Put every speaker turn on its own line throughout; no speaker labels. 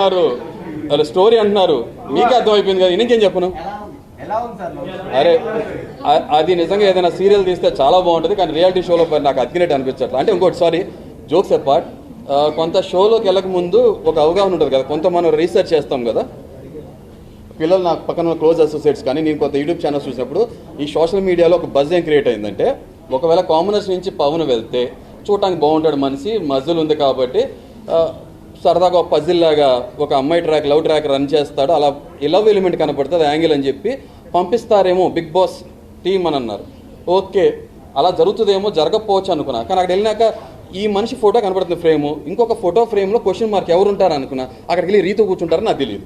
అంటున్నారు. స్టోరీ అంటున్నారు. మీకే అర్థమైపోయింది కదా ఇంకేం చెప్పను? అరే అది నిజంగా ఏదైనా సీరియల్ తీస్తే చాలా బాగుంటుంది కానీ రియాలిటీ షోలో నాకు అతికినట్టు అనిపించట్లేదు అంటే ఇంకోటి సారీ జోక్స్ అపార్ట్ కొంత షోలోకి వెళ్ళక ముందు ఒక అవగాహన ఉంటుంది కదా కొంత మనం రీసెర్చ్ చేస్తాం కదా. పిల్లలు నాకు పక్కన క్లోజ్ అసోసియేట్స్ కానీ నేను కొంత యూట్యూబ్ ఛానల్స్ చూసినప్పుడు ఈ సోషల్ మీడియాలో ఒక బజ్ ఏం క్రియేట్ అయిందంటే ఒకవేళ కామనర్స్ నుంచి పవన్ వెళ్తే చూడటానికి బాగుంటాడు మనిషి మజిల్ ఉంది కాబట్టి సరదాగా ఒక పజిల్ లాగా ఒక అమ్మాయి ట్రాక్ లవ్ ట్రాక్ రన్ చేస్తాడు. అలా ఈ లవ్ ఎలిమెంట్ కనపడుతుంది యాంగిల్ అని చెప్పి పంపిస్తారేమో బిగ్ బాస్ టీం అని అన్నారు. ఓకే అలా జరుగుతుందేమో జరగకపోవచ్చు అనుకున్నా. కానీ అక్కడ వెళ్ళినాక ఈ మనిషి ఫోటో కనపడుతుంది ఫ్రేము ఇంకొక ఫోటో ఫ్రేమ్లో క్వశ్చన్ మార్క్ ఎవరు ఉంటారు అనుకున్నా. అక్కడికి వెళ్ళి రీతు కూర్చుంటారని నాకు తెలియదు.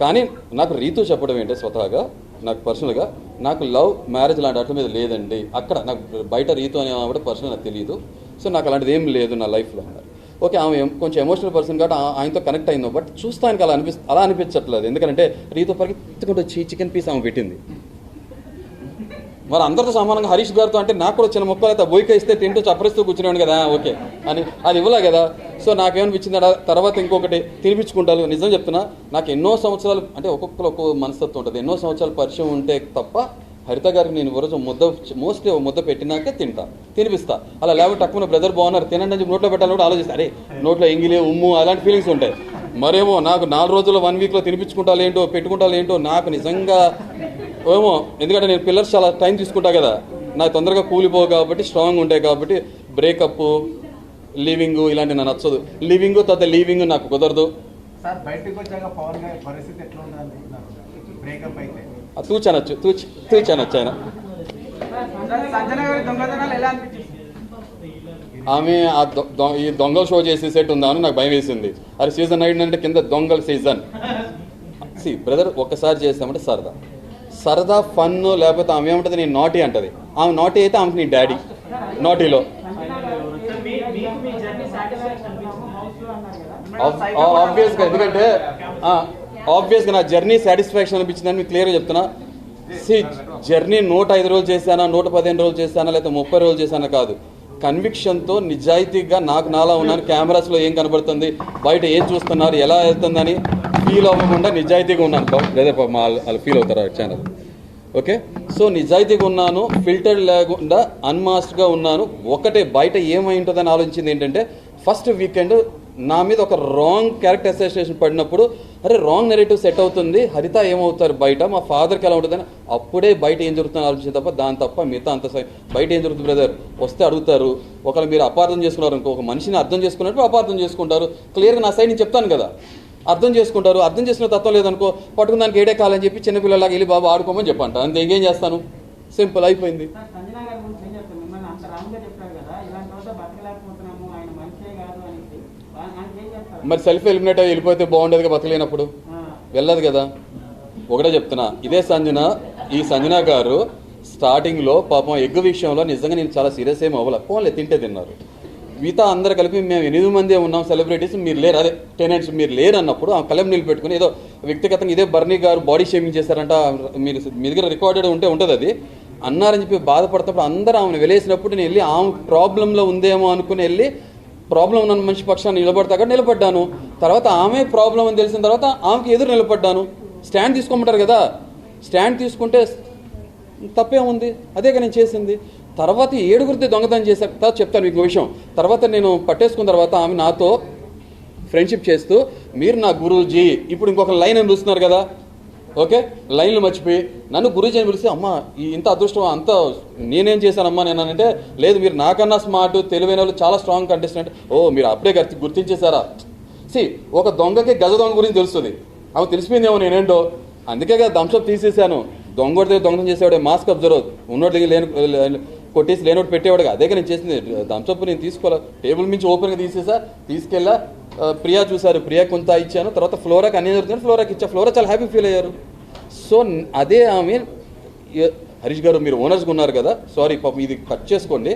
కానీ నాకు రీతు చెప్పడం ఏంటి స్వతహాగా? నాకు పర్సనల్గా నాకు లవ్ మ్యారేజ్ లాంటి వాటి మీద లేదండి. అక్కడ నాకు బయట రీతు అనే పర్సనల్ నాకు తెలియదు. సో నాకు అలాంటిది ఏం లేదు నా లైఫ్లో అన్నారు ఓకే ఆమె కొంచెం ఎమోషనల్ పర్సన్ కాబట్టి ఆయనతో కనెక్ట్ అయిందో బట్ చూస్తానికి అలా అనిపి అలా అనిపించట్లేదు. ఎందుకంటే రీతో పరిగెత్తుకుంటూ వచ్చి చికెన్ పీస్ ఆమె పెట్టింది. మరి అందరితో సమానంగా హరీష్ గారితో అంటే నాకు కూడా చిన్న ముక్కలు అయితే బోయిక ఇస్తే తింటూ చప్పరిస్తూ కూర్చునేవాడు కదా ఓకే. అని అది ఇవ్వలే కదా. సో నాకేమనిపించింది అలా తర్వాత ఇంకొకటి తినిపించుకుంటాను నిజం చెప్తున్నా నాకు ఎన్నో సంవత్సరాలు అంటే ఒక్కొక్కరు ఒక్కో మనస్తత్వం ఉంటుంది. ఎన్నో సంవత్సరాలు పరిచయం ఉంటే తప్ప హరిత గారికి నేను రోజు ముద్ద మోస్ట్లీ ముద్ద పెట్టినాక తింటా తినిపిస్తా. అలా లేకపోతే తక్కువ బ్రదర్ బాగున్నారు తినండి అని నోట్లో పెట్టాలని కూడా ఆలోచిస్తా. అరే నోట్లో ఎంగిలే ఉమ్ము అలాంటి ఫీలింగ్స్ ఉంటాయి. మరేమో నాకు నాలుగు రోజుల్లో వన్ వీక్లో తినిపించుకుంటా ఏంటో పెట్టుకుంటా ఏంటో నాకు నిజంగా ఏమో ఎందుకంటే నేను పిల్లర్స్ చాలా టైం తీసుకుంటా కదా. నాకు తొందరగా కూలిపోవు కాబట్టి స్ట్రాంగ్ ఉంటాయి కాబట్టి బ్రేకప్ లీవింగ్ ఇలాంటి నాకు నచ్చదు. లీవింగ్ తర్వాత లీవింగ్ నాకు కుదరదు.
సార్ బయటకు వచ్చాక పవన్ గారి పరిస్థితి ఎట్లా ఉండాలి బ్రేకప్ అయితే.
తూచనొచ్చు తూచి తూచనొచ్చు ఆయన. ఆమె ఆ ఈ దొంగల షో చేసే సెట్ ఉందామని నాకు భయం వేసింది. అది సీజన్ అంటే కింద దొంగల సీజన్. సి బ్రదర్ ఒక్కసారి చేసామంటే సరదా. సరదా ఫన్ లేకపోతే ఆమె ఏముంటుంది నేను నాటీ అంటది. ఆమె నాటీ అయితే ఆమెకి నీ డాడీ. నాటీలో. ఆబ్వియస్గా ఎందుకంటే ఆబ్వియస్గా నా జర్నీ సాటిస్ఫాక్షన్ అనిపించిందని మీకు క్లియర్గా చెప్తున్నా. సి జర్నీ నూట ఐదు రోజులు చేశానా నూట పదిహేను రోజులు చేశానా లేకపోతే ముప్పై రోజులు చేశానా కాదు. కన్విక్షన్తో నిజాయితీగా నాకు నాలా ఉన్నాను. కెమెరాస్లో ఏం కనబడుతుంది బయట ఏం చూస్తున్నారు ఎలా వెళ్తుందని ఫీల్ అవ్వకుండా నిజాయితీగా ఉన్నాను. లేదా మా వాళ్ళు ఫీల్ అవుతారు ఛానల్ ఓకే సో నిజాయితీగా ఉన్నాను ఫిల్టర్ లేకుండా అన్మాస్ట్గా ఉన్నాను. ఒకటే బయట ఏమై ఉంటుందని ఆలోచించింది ఏంటంటే ఫస్ట్ వీకెండ్ నా మీద ఒక రాంగ్ క్యారెక్టర్ అసోసియేషన్ పడినప్పుడు అరే రాంగ్ నెరేటివ్ సెట్ అవుతుంది. హరిత ఏమవుతారు? బయట మా ఫాదర్కి ఎలా ఉంటుందని అప్పుడే బయట ఏం జరుగుతుందని ఆలోచించే తప్ప దాని తప్ప మిగతా అంత బయట ఏం జరుగుతుంది బ్రదర్ వస్తే అడుగుతారు. ఒకవేళ మీరు అపార్థం చేసుకున్నారు అనుకో ఒక మనిషిని అర్థం చేసుకున్నట్టు అపార్థం చేసుకుంటారు. క్లియర్గా నా సైడ్ నేను చెప్తాను కదా. అర్థం చేసుకుంటారు. అర్థం చేసిన తత్వం లేదనుకో పట్టుకుని దానికి ఏడే కాలని చెప్పి చిన్నపిల్లలాగా వెళ్ళి బాబు ఆడుకోమని చెప్పంట. అంతే ఇంకేం చేస్తాను? సింపుల్ అయిపోయింది
సార్ సంజనా గారి గురించి ఏం చెప్తారు మిమ్మల్ని అంత రాంగ్గా చెప్పారు కదా ఇలాంటి రోజు బతకలేకపోతున్నాము ఆయన మంచిదే కాదు అనేసి వా- ఆయనకి ఏం చెప్తారు
మరి సెల్ఫ్ ఎలిమినేట్ అయ్యి వెళ్ళిపోతే బాగుండేది బతకలేనప్పుడు? వెళ్ళదు కదా. ఒకటే చెప్తున్నా. ఇదే సంజన ఈ సంజన గారు స్టార్టింగ్లో పాపం ఎగ్ విషయంలో నిజంగా నేను చాలా సీరియస్ ఏం అవ్వాలి. ఫోన్లే తింటే తిన్నారు. మిగతా అందరు కలిపి మేము ఎనిమిది మందే ఉన్నాం సెలబ్రిటీస్ మీరు లేరు. అదే టెనెంట్స్ మీరు లేరు అన్నప్పుడు ఆ కలం నిలబెట్టుకుని ఏదో వ్యక్తిగతంగా ఇదే బర్నీ గారు బాడీ షేమింగ్ చేశారంట మీరు మీ దగ్గర రికార్డెడ్ ఉంటే ఉంటుంది అది. అన్నారని చెప్పి బాధపడతప్పుడు అందరూ ఆమెను వెలేసినప్పుడు నేను వెళ్ళి ఆమె ప్రాబ్లంలో ఉందేమో అనుకుని వెళ్ళి ప్రాబ్లం ఉన్న మనిషి పక్షాన్ని నిలబడతాక నిలబడ్డాను. తర్వాత ఆమె ప్రాబ్లం అని తెలిసిన తర్వాత ఆమెకి ఎదురు నిలబడ్డాను. స్టాండ్ తీసుకోమంటారు కదా. స్టాండ్ తీసుకుంటే తప్పే ఉంది. అదేగా నేను చేసింది. తర్వాత ఏడుగురితో దొంగతనం చేశాక చెప్తాను మీకు విషయం. తర్వాత నేను పట్టేసుకున్న తర్వాత ఆమె నాతో ఫ్రెండ్షిప్ చేస్తూ మీరు నా గురూజీ ఇప్పుడు ఇంకొక లైన్ అని చూస్తున్నారు కదా. ఓకే? లైన్లు మర్చిపోయి. నన్ను గురూజీ అని పిలిస్తే అమ్మ ఈ ఇంత అదృష్టం అంత నేనేం చేశానమ్మా నేను అంటే లేదు మీరు నాకన్నా స్మార్ట్ తెలివైన వాళ్ళు చాలా స్ట్రాంగ్ కంటెస్టెంట్. ఓ మీరు అప్పుడే గుర్తించేశారా? సి ఒక దొంగకి గజ దొంగ గురించి తెలుస్తుంది. అవి తెలిసిపోయిందేమో నేనేంటో. అందుకే కదా దంశప్ తీసేశాను. దొంగోడి దగ్గర దొంగతనం చేసేవాడే మాస్క్ అబ్జర్వ్. ఉన్నోడి దగ్గర లేని లేని- కొట్టేసి లేనోటి పెట్టేవాడు అదే నేను చేసింది. థమ్స్అప్ నేను తీసుకోవాలి? టేబుల్ మించి ఓపెన్గా తీసేసా? తీసుకెళ్ళా? ప్రియా చూశారు ప్రియా కొంత ఇచ్చాను తర్వాత ఫ్లోరాకి అన్నీ జరుగుతుంది ఫ్లోరాకి ఇచ్చా. ఫ్లోరా చాలా హ్యాపీ ఫీల్ అయ్యారు. సో అదే ఆమె హరీష్ గారు మీరు ఓనర్స్గా ఉన్నారు కదా సారీ పాపం ఇది కట్ చేసుకోండి.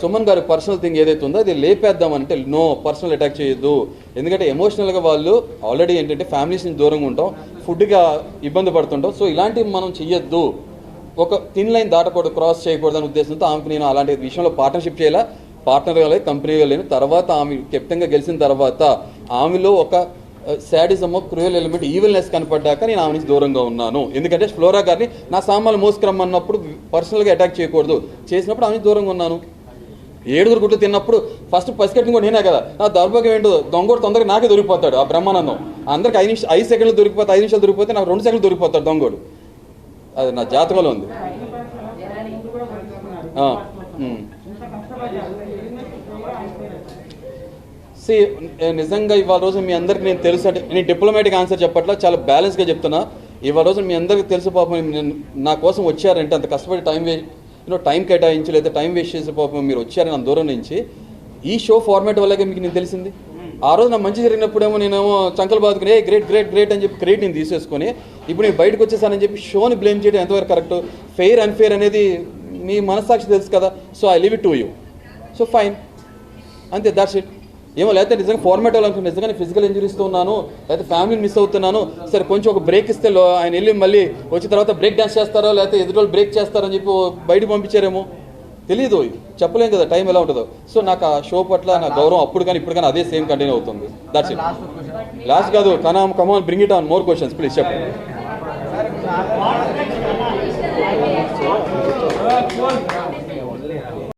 సుమన్ గారి పర్సనల్ థింగ్ ఏదైతే ఉందో అది లేపేద్దామంటే నో పర్సనల్ అటాక్ చేయొద్దు. ఎందుకంటే ఎమోషనల్గా వాళ్ళు ఆల్రెడీ ఏంటంటే ఫ్యామిలీస్ నుంచి దూరంగా ఉంటాం ఫుడ్గా ఇబ్బంది పడుతుంటాం. సో ఇలాంటివి మనం చెయ్యొద్దు. ఒక థిన్ లైన్ దాటకూడదు క్రాస్ చేయకూడదు అనే ఉద్దేశంతో ఆమెకు నేను అలాంటి విషయంలో పార్ట్నర్షిప్ చేయాలా? పార్ట్నర్గా లేదు కంపెనీగా లేను తర్వాత ఆమె కెప్టెన్గా గెలిచిన తర్వాత ఆమెలో ఒక శాడిజమో క్రూయల్ ఎలిమెంట్ ఈవిల్నెస్ కనపడ్డాక నేను ఆమె నుంచి దూరంగా ఉన్నాను. ఎందుకంటే ఫ్లోరా గారిని నా సామాన్లు మోసుకురమ్మన్నప్పుడు పర్సనల్గా అటాక్ చేయకూడదు. చేసినప్పుడు ఆమె దూరంగా ఉన్నాను. ఏడుగురు గుడ్లు తిన్నప్పుడు ఫస్ట్ పసికట్టిన కూడా నేనే కదా. నా దౌర్భాగ్యం ఏంటో? దొంగోడు తొందరగా నాకే దొరికిపోతాడు ఆ బ్రహ్మానందం. అందరికి ఐదు నిమిషం ఐదు సెకండ్లు దొరికిపోతే ఐదు నిమిషాలు దొరికిపోతే నాకు రెండు సెకండ్లు దొరికిపోతాడు దొంగోడు. అది నా జాతకంలో ఉంది. సి eh, నిజంగా ఇవాళ రోజు మీ అందరికి నేను తెలుసు అంటే నేను డిప్లొమాటిక్ ఆన్సర్ చెప్పట్లా చాలా బ్యాలెన్స్గా చెప్తున్నా. ఇవాళ రోజు మీ అందరికీ తెలుసు పాపం నేను నా కోసం వచ్చారంటే అంత కష్టపడి టైం వేస్ట్ యూనో టైం కేటాయించి లేదా టైం వేస్ట్ చేసే పాపం మీరు వచ్చారని నా దూరం నుంచి ఈ షో ఫార్మాట్ వల్లగా మీకు నేను తెలిసింది. ఆ రోజు నా మంచి జరిగినప్పుడేమో నేనేమో చంకలు బాదుకుని ఏ గ్రేట్ గ్రేట్ గ్రేట్ అని చెప్పి క్రెడిట్ నేను తీసేసుకొని ఇప్పుడు నేను బయటకు వచ్చేసానని చెప్పి షోని బ్లేమ్ చేయడం ఎంతవరకు కరెక్ట్ ఫెయిర్ అన్ఫెయిర్ అనేది మీ మనస్సాక్షి తెలుసు కదా so I leave it to you so fine అంతే దాట్స్ ఇట్ ఏమో లేకపోతే నిజంగా ఫార్మాట్ అవ్వాలనుకుంటే నిజంగానే ఫిజికల్ ఇంజరీస్తో ఉన్నాను లేకపోతే ఫ్యామిలీని మిస్ అవుతున్నాను. సరే కొంచెం ఒక బ్రేక్ ఇస్తే ఆయన వెళ్ళి మళ్ళీ వచ్చిన తర్వాత బ్రేక్ డాన్స్ చేస్తారో లేకపోతే ఎదుటి వాళ్ళు బ్రేక్ చేస్తారని చెప్పి బయట పంపించారేమో తెలియదు చెప్పలేం కదా టైం ఎలా ఉంటుందో. సో నాకు ఆ షో పట్ల నా గౌరవం అప్పుడు కానీ ఇప్పుడు కానీ అదే సేమ్ కంటిన్యూ అవుతుంది. దాట్స్ ఇట్
లాస్ట్
కాదు come on come on bring it on more questions please చెప్పండి